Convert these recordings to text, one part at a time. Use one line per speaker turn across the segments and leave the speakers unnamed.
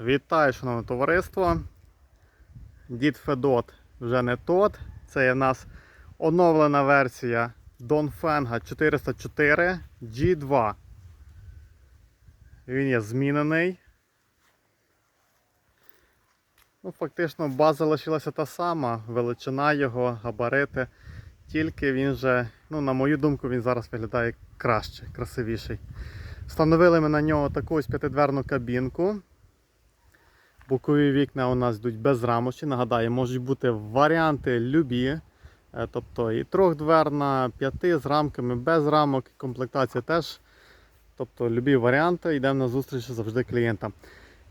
Вітаю, шановне товариство. Дід Федот вже не тот. Це є в нас оновлена версія Dongfeng 404 G2. Він є змінений. Ну, фактично база лишилася та сама, величина його, габарити. Тільки він вже, ну, на мою думку, він зараз виглядає краще, красивіший. Встановили ми на нього таку ось п'ятидверну кабінку. Бокові вікна у нас йдуть без рамочки. Нагадаю, можуть бути варіанти любі. Е, Тобто і трьохдверна, п'яти з рамками, без рамок, комплектація теж. Тобто любі варіанти, йдемо на зустріч завжди клієнтам.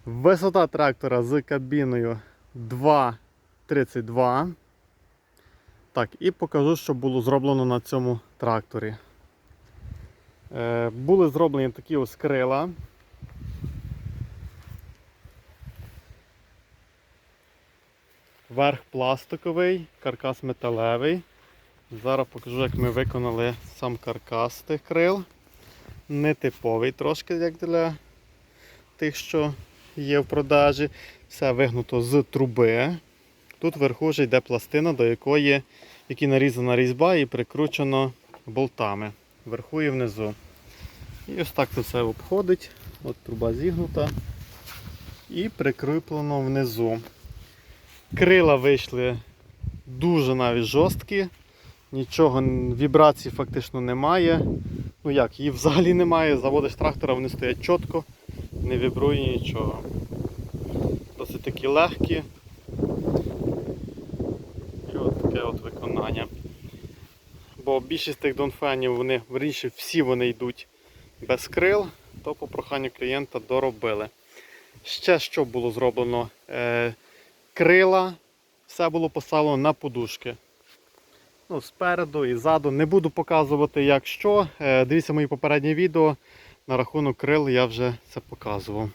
Висота трактора з кабіною 2,32. Так, і покажу, що було зроблено на цьому тракторі. Е, були зроблені такі ось крила. Верх пластиковий, каркас металевий. Зараз покажу, як ми виконали сам каркас тих крил. Нетиповий трошки, як для тих, що є в продажі. Все вигнуто з труби. Тут вверху вже йде пластина, до якої які нарізана різьба і прикручено болтами вверху і внизу. І ось так це все обходить. От труба зігнута і прикріплено внизу. Крила вийшли дуже навіть жорсткі, нічого, вібрацій фактично немає. Ну як, її взагалі немає. Заводиш трактора, вони стоять чітко, не вібрує нічого. Досить такі легкі. І от таке от виконання. Бо більшість тих донфенів, вони, верніше, всі вони йдуть без крил, то по проханню клієнта доробили. Ще що було зроблено? Крила, все було поставлено на подушки. Ну, спереду і ззаду. Не буду показувати, як що. Е, дивіться мої попередні відео. На рахунок крил я вже це показував.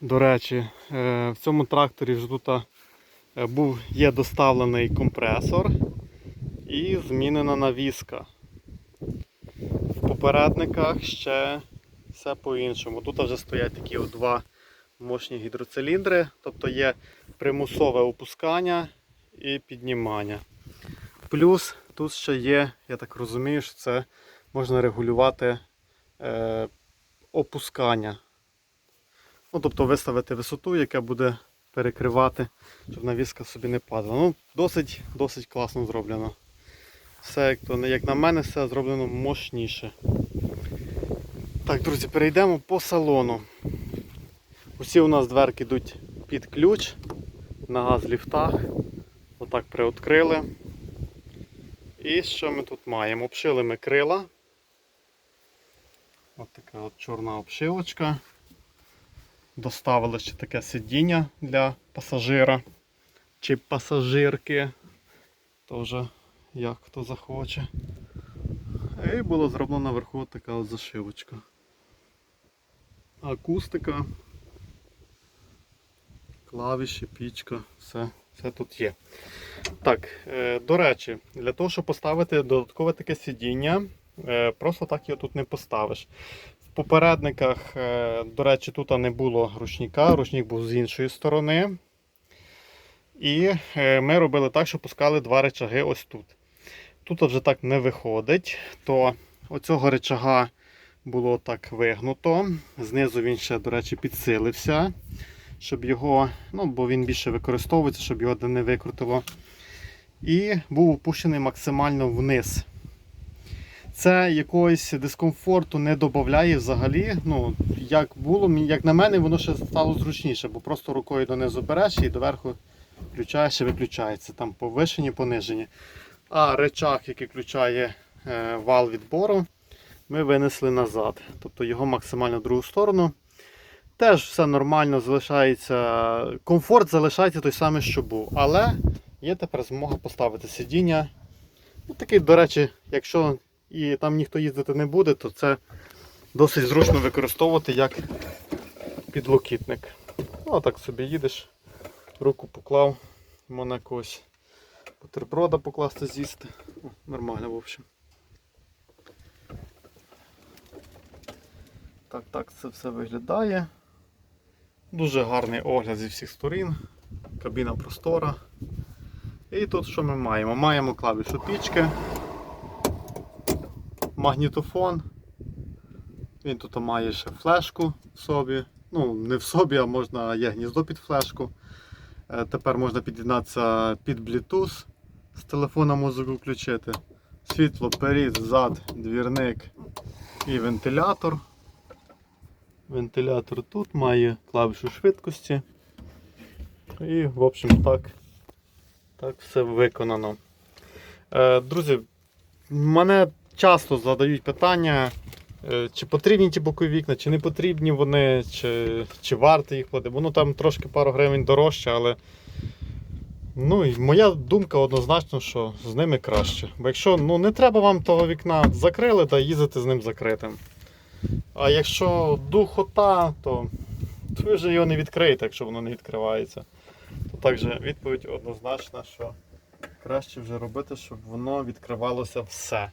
До речі, е, в цьому тракторі вже тут е, був, є доставлений компресор і змінена навіска. В попередниках ще все по-іншому. Тут вже стоять такі два мощні гідроциліндри, тобто є примусове опускання і піднімання. Плюс тут ще є, я так розумію, що це можна регулювати е, опускання. Ну, тобто виставити висоту, яка буде перекривати, щоб навіска собі не падала. Ну, Досить досить класно зроблено. Все, як, то, як на мене, все зроблено мощніше. Так, друзі, перейдемо по салону. Усі у нас дверки йдуть під ключ на газ-ліфтах. Отак приоткрили. І що ми тут маємо? Обшили ми крила. Ось така от чорна обшивочка. Доставили ще таке сидіння для пасажира чи пасажирки. Вже як хто захоче. І було зроблено наверху така от зашивочка. Акустика, клавіші, пічка, все, все тут є. Так, е, до речі, для того, щоб поставити додаткове таке сидіння, е, просто так його тут не поставиш. В попередниках, е, до речі, тут не було ручника, ручник був з іншої сторони. І е, ми робили так, що пускали два речаги ось тут. Тут вже так не виходить, то оцього речага було так вигнуто. Знизу він ще, до речі, підсилився, щоб його, ну, бо він більше використовується, щоб його не викрутило. І був опущений максимально вниз. Це якогось дискомфорту не додає взагалі. Ну, Як було, як на мене, воно ще стало зручніше, бо просто рукою донизу береш і доверху включаєш і виключається. Там повишені, понижені. А речах, який включає е, вал відбору, ми винесли назад. Тобто його максимально в другу сторону. Теж все нормально, залишається. Комфорт залишається той самий, що був. Але є тепер змога поставити сидіння. Ну, такий, до речі, якщо і там ніхто їздити не буде, то це досить зручно використовувати як підлокітник. Ну, так собі їдеш, руку поклав, можна якогось бутерброда покласти з'їсти. О, Нормально, в общем. Так, так це все виглядає. Дуже гарний огляд зі всіх сторін. Кабіна простора. І тут що ми маємо? Маємо клавішу пічки, магнітофон. Він тут має ще флешку в собі. Ну, не в собі, а можна є гніздо під флешку. Е, Тепер можна під'єднатися під Bluetooth з телефона музику включити. Світло, перед, зад, двірник і вентилятор. Вентилятор тут має клавішу швидкості. І, в общем, так, так все виконано. Е, друзі, мене часто задають питання, е, чи потрібні ті бокові вікна, чи не потрібні вони, чи, чи варто їх платити. Воно там трошки пару гривень дорожче, але ну, і моя думка однозначно, що з ними краще. Бо якщо ну, не треба вам того вікна закрили, та їздити з ним закритим. А якщо духота, то, ви вже його не відкриєте, якщо воно не відкривається. То також відповідь однозначна, що краще вже робити, щоб воно відкривалося все.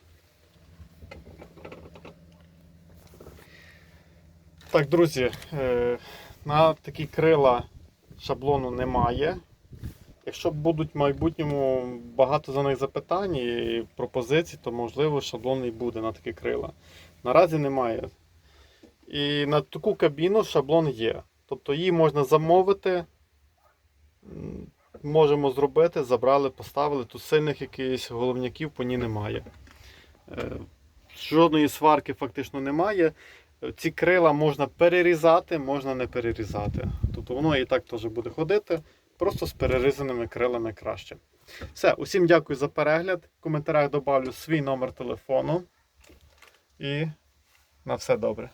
Так, друзі, е, на такі крила шаблону немає. Якщо будуть в майбутньому багато за них запитань і пропозицій, то можливо шаблон і буде на такі крила. Наразі немає. І на таку кабіну шаблон є. Тобто її можна замовити, можемо зробити, забрали, поставили. Тут сильних якихось головняків по ній немає. Е, Жодної сварки фактично немає. Ці крила можна перерізати, можна не перерізати. Тобто воно і так теж буде ходити, просто з перерізаними крилами краще. Все, усім дякую за перегляд. В коментарях добавлю свій номер телефону. І на все добре.